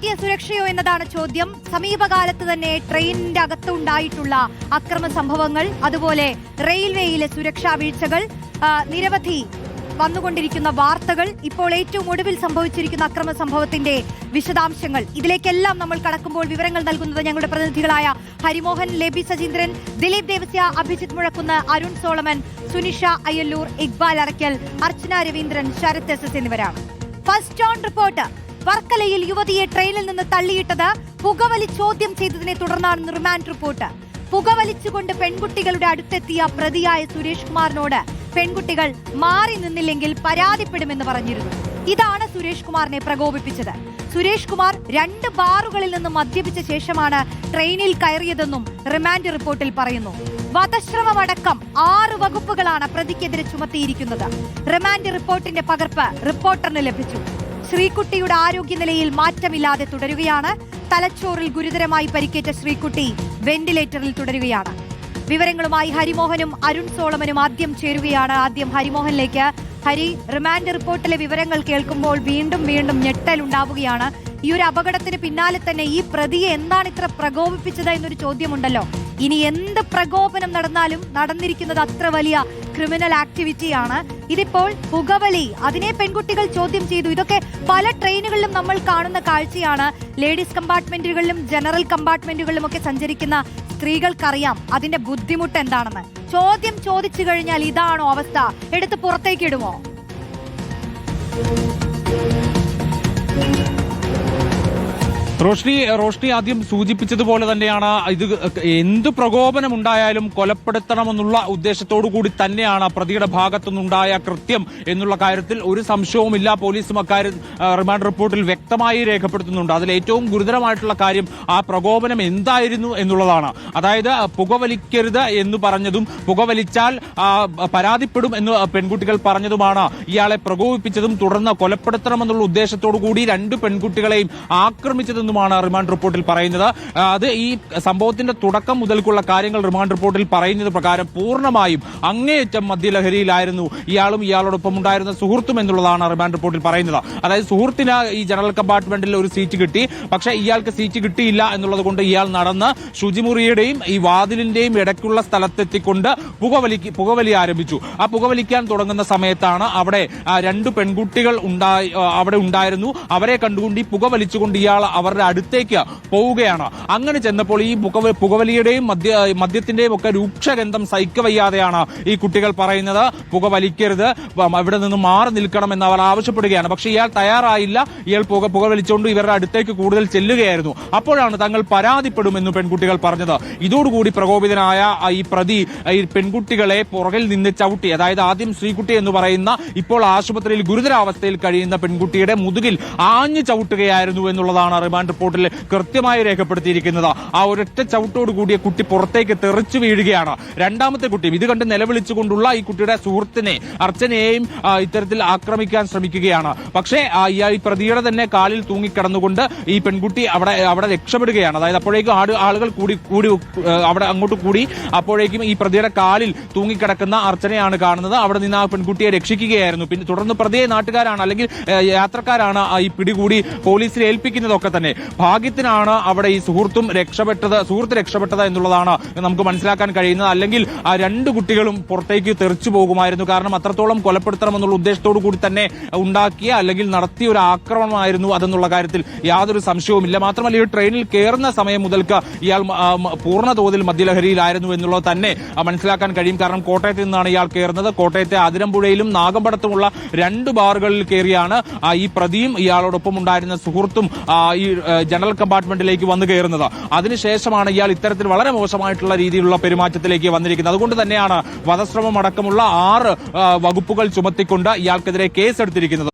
കയറ്റിയ സുരക്ഷയോ എന്നതാണ് ചോദ്യം. സമീപകാലത്ത് തന്നെ ട്രെയിനിന്റെ അകത്തുണ്ടായിട്ടുള്ള അക്രമ സംഭവങ്ങൾ അതുപോലെ റെയിൽവേയിലെ സുരക്ഷാ വീഴ്ചകൾ നിരവധി വന്നുകൊണ്ടിരിക്കുന്ന വാർത്തകൾ ഇപ്പോൾ ഏറ്റവും ഒടുവിൽ സംഭവിച്ചിരിക്കുന്ന അക്രമ സംഭവത്തിന്റെ വിശദാംശങ്ങൾ. ഇതിലേക്കെല്ലാം നമ്മൾ കടക്കുമ്പോൾ വിവരങ്ങൾ നൽകുന്നത് ഞങ്ങളുടെ പ്രതിനിധികളായ Harimohan Lebi Sajeendran Dileep Devasya Abhijith Muzhakkunnu Arun Solomon Sunisha Ayyallur Iqbal Arakkal Archana Raveendran Sarath S S എന്നിവരാണ്. First on report. വർക്കലയിൽ യുവതിയെ ട്രെയിനിൽ നിന്ന് തള്ളിയിട്ടത് പുകവലി ചോദ്യം ചെയ്തതിനെ തുടർന്നാണ് റിമാൻഡ് റിപ്പോർട്ട്. പുകവലിച്ചുകൊണ്ട് പെൺകുട്ടികളുടെ അടുത്തെത്തിയ പ്രതിയായ സുരേഷ് കുമാറിനോട് പെൺകുട്ടികൾ മാറി നിന്നില്ലെങ്കിൽ പരാതിപ്പെടുമെന്ന് പറഞ്ഞിരുന്നു. ഇതാണ് സുരേഷ് കുമാറിനെ പ്രകോപിപ്പിച്ചത്. സുരേഷ് കുമാർ രണ്ട് ബാറുകളിൽ നിന്ന് മദ്യപിച്ച ശേഷമാണ് ട്രെയിനിൽ കയറിയതെന്നും റിമാൻഡ് റിപ്പോർട്ടിൽ പറയുന്നു. വധശ്രമമടക്കം ആറ് വകുപ്പുകളാണ് പ്രതിക്കെതിരെ ചുമത്തിയിരിക്കുന്നത്. റിമാൻഡ് റിപ്പോർട്ടിന്റെ പകർപ്പ് റിപ്പോർട്ടറിന് ലഭിച്ചു. ശ്രീകുട്ടിയുടെ ആരോഗ്യനിലയിൽ മാറ്റമില്ലാതെ തുടരുകയാണ്. തലച്ചോറിൽ ഗുരുതരമായി പരിക്കേറ്റ ശ്രീകുട്ടി വെന്റിലേറ്ററിൽ തുടരുകയാണ്. വിവരങ്ങളുമായി ഹരിമോഹനും അരുൺ സോളമനും ആദ്യം ചേരുകയാണ്. ആദ്യം ഹരിമോഹനിലേക്ക്. ഹരി റിമാൻഡ് റിപ്പോർട്ടിലെ വിവരങ്ങൾ കേൾക്കുമ്പോൾ വീണ്ടും വീണ്ടും ഞെട്ടലുണ്ടാവുകയാണ് ഈ ഒരു അപകടത്തിന് പിന്നാലെ തന്നെ ഈ പ്രതിയെ എന്താണ് ഇത്ര പ്രകോപിപ്പിച്ചത് എന്നൊരു ചോദ്യമുണ്ടല്ലോ. ഇനി എന്ത് പ്രകോപനം നടന്നാലും നടന്നിരിക്കുന്നത് അത്ര വലിയ ക്രിമിനൽ ആക്ടിവിറ്റിയാണ് ഇതിപ്പോൾ പുകവലി. അതിനെ പെൺകുട്ടികൾ ചോദ്യം ചെയ്തു. ഇതൊക്കെ പല ട്രെയിനുകളിലും നമ്മൾ കാണുന്ന കാഴ്ചയാണ്. ലേഡീസ് കമ്പാർട്ട്മെന്റുകളിലും ജനറൽ കമ്പാർട്ട്മെന്റുകളിലും ഒക്കെ സഞ്ചരിക്കുന്ന സ്ത്രീകൾക്കറിയാം അതിന്റെ ബുദ്ധിമുട്ട് എന്താണെന്ന്. ചോദ്യം ചോദിച്ചു കഴിഞ്ഞാൽ ഇതാണോ അവസ്ഥ? എടുത്ത് പുറത്തേക്ക് റോഷ്നി റോഷ്നി ആദ്യം സൂചിപ്പിച്ചതുപോലെ തന്നെയാണ് ഇത് എന്ത് പ്രകോപനം ഉണ്ടായാലും കൊലപ്പെടുത്തണമെന്നുള്ള ഉദ്ദേശത്തോടു കൂടി തന്നെയാണ് പ്രതിയുടെ ഭാഗത്തുനിന്നുണ്ടായ കൃത്യം എന്നുള്ള കാര്യത്തിൽ ഒരു സംശയവുമില്ല. പോലീസും അക്കാര്യം റിമാൻഡ് റിപ്പോർട്ടിൽ വ്യക്തമായി രേഖപ്പെടുത്തുന്നുണ്ട്. അതിൽ ഏറ്റവും ഗുരുതരമായിട്ടുള്ള കാര്യം ആ പ്രകോപനം എന്തായിരുന്നു എന്നുള്ളതാണ്. അതായത് പുകവലിക്കരുത് എന്ന് പറഞ്ഞതും പുകവലിച്ചാൽ പരാതിപ്പെടും എന്ന് പെൺകുട്ടികൾ പറഞ്ഞതുമാണ്. ഇയാളെ പ്രകോപിപ്പിച്ചതും തുടർന്ന് കൊലപ്പെടുത്തണമെന്നുള്ള ഉദ്ദേശത്തോടു കൂടി രണ്ട് പെൺകുട്ടികളെയും ആക്രമിച്ചതെന്നുമാണ് റിമാൻഡ് റിപ്പോർട്ടിൽ പറയുന്നത്. അത് ഈ സംഭവത്തിന്റെ തുടക്കം മുതൽക്കുള്ള കാര്യങ്ങൾ റിമാൻഡ് റിപ്പോർട്ടിൽ പറയുന്നത് പ്രകാരം പൂർണമായും അങ്ങേയറ്റം മദ്യലഹരിയിലായിരുന്നു. ഇയാളും ഇയാളോടൊപ്പം ഉണ്ടായിരുന്ന സുഹൃത്തും എന്നുള്ളതാണ് റിമാൻഡ് റിപ്പോർട്ടിൽ പറയുന്നത്. അതായത് സുഹൃത്തിന് ഈ ജനറൽ കമ്പാർട്ട്മെന്റിൽ ഒരു സീറ്റ് കിട്ടി. പക്ഷേ ഇയാൾക്ക് സീറ്റ് കിട്ടിയില്ല എന്നുള്ളത് കൊണ്ട് ഇയാൾ നടന്ന് ശുചിമുറിയുടെയും ഈ വാതിലിന്റെയും ഇടയ്ക്കുള്ള സ്ഥലത്തെത്തിക്കൊണ്ട് പുകവലി പുകവലി ആരംഭിച്ചു. ആ പുകവലിക്കാൻ തുടങ്ങുന്ന സമയത്താണ് അവിടെ രണ്ട് പെൺകുട്ടികൾ ഉണ്ടായി അവിടെ ഉണ്ടായിരുന്നു. അവരെ കണ്ടുകൊണ്ട് ഈ പുകവലിച്ചുകൊണ്ട് ഇയാൾ അവരുടെ അടുത്തേക്ക് പോവുകയാണ്. അങ്ങനെ ചെന്നപ്പോൾ ഈ പുകവ പുകവലിയുടെയും മദ്യ മദ്യത്തിന്റെയും ഒക്കെ രൂക്ഷഗന്ധം സഹിക്കവയ്യാതെയാണ് ഈ കുട്ടികൾ പറയുന്നത്. പുക വലിക്കരുത് നിന്ന് മാറി നിൽക്കണം എന്ന് അവർ ആവശ്യപ്പെടുകയാണ്. പക്ഷേ ഇയാൾ തയ്യാറായില്ല. ഇയാൾ പുക പുകവലിച്ചുകൊണ്ട് ഇവരുടെ അടുത്തേക്ക് കൂടുതൽ ചെല്ലുകയായിരുന്നു. അപ്പോഴാണ് തങ്ങൾ പരാതിപ്പെടുമെന്ന് പെൺകുട്ടികൾ പറഞ്ഞത്. ഇതോടുകൂടി പ്രകോപിതനായ ഈ പ്രതി ഈ പെൺകുട്ടികളെ പുറകിൽ നിന്ന് ചവിട്ടി അതായത് ആദ്യം ശ്രീകുട്ടി എന്ന് പറയുന്ന ഇപ്പോൾ ആശുപത്രിയിൽ ഗുരുതരാവസ്ഥയിൽ കഴിയുന്ന പെൺകുട്ടിയുടെ മുതുകിൽ ആഞ്ഞു ചവിട്ടുകയായിരുന്നു എന്നുള്ളതാണ് റിമാൻഡ് റിപ്പോർട്ടിൽ കൃത്യമായി രേഖപ്പെടുത്തിയിരിക്കുന്നത്. ആ ഒരൊറ്റ ചവിട്ടോട് കൂടിയ കുട്ടി പുറത്തേക്ക് തെറിച്ചു വീഴുകയാണ്. രണ്ടാമത്തെ കുട്ടിയും ഇത് കണ്ട് നിലവിളിച്ചുകൊണ്ടുള്ള ഈ കുട്ടിയുടെ സുഹൃത്തിനെ അർച്ചനയെയും ഇത്തരത്തിൽ ആക്രമിക്കാൻ ശ്രമിക്കുകയാണ്. പക്ഷേ ഈ പ്രതിയുടെ തന്നെ കാലിൽ തൂങ്ങിക്കിടന്നുകൊണ്ട് ഈ പെൺകുട്ടി അവിടെ അവിടെ രക്ഷപ്പെടുകയാണ്. അതായത് അപ്പോഴേക്കും ആട് ആളുകൾ കൂടി കൂടി അവിടെ അങ്ങോട്ട് കൂടി അപ്പോഴേക്കും ഈ പ്രതിയുടെ കാലിൽ തൂങ്ങിക്കിടക്കുന്ന അർച്ചനയാണ് കാണുന്നത്. അവിടെ നിന്ന് ആ പെൺകുട്ടിയെ രക്ഷിക്കുകയായിരുന്നു. പിന്നെ തുടർന്ന് പ്രതിയെ നാട്ടുകാരാണ് അല്ലെങ്കിൽ യാത്രക്കാരാണ് ഈ പിടികൂടി പോലീസിൽ ഏൽപ്പിക്കുന്നതൊക്കെ തന്നെ. ഭാഗ്യത്തിനാണ് അവിടെ ഈ സുഹൃത്തും രക്ഷപ്പെട്ടത് സുഹൃത്ത് രക്ഷപ്പെട്ടത് എന്നുള്ളതാണ് നമുക്ക് മനസ്സിലാക്കാൻ കഴിയുന്നത്. അല്ലെങ്കിൽ ആ രണ്ട് കുട്ടികളും പുറത്തേക്ക് തെറിച്ചു പോകുമായിരുന്നു. കാരണം അത്രത്തോളം കൊലപ്പെടുത്തണമെന്നുള്ള ഉദ്ദേശത്തോടു കൂടി തന്നെ ഉണ്ടാക്കിയ അല്ലെങ്കിൽ നടത്തിയ ഒരു ആക്രമണമായിരുന്നു അതെന്നുള്ള കാര്യത്തിൽ യാതൊരു സംശയവുമില്ല. മാത്രമല്ല ഈ ട്രെയിനിൽ കയറുന്ന സമയം മുതൽക്ക് ഇയാൾ പൂർണ തോതിൽ മദ്യലഹരിയിലായിരുന്നു എന്നുള്ളത് തന്നെ മനസ്സിലാക്കാൻ കഴിയും. കാരണം കോട്ടയത്ത് നിന്നാണ് ഇയാൾ കയറുന്നത്. കോട്ടയത്തെ അതിരമ്പുഴയിലും നാഗമ്പടത്തുമുള്ള രണ്ട് ബാറുകളിൽ കയറിയാണ് ഈ പ്രതിയും ഇയാളോടൊപ്പം ഉണ്ടായിരുന്ന സുഹൃത്തും ഈ ജനറൽ കമ്പാർട്ട്മെന്റിലേക്ക് വന്നു കയറുന്നത്. അതിനുശേഷമാണ് ഇയാൾ ഇത്തരത്തിൽ വളരെ മോശമായിട്ടുള്ള രീതിയിലുള്ള പെരുമാറ്റത്തിലേക്ക് വന്നിരിക്കുന്നത്. അതുകൊണ്ട് തന്നെയാണ് വധശ്രമം അടക്കമുള്ള ആറ് വകുപ്പുകൾ ചുമത്തിക്കൊണ്ട് ഇയാൾക്കെതിരെ കേസെടുത്തിരിക്കുന്നത്.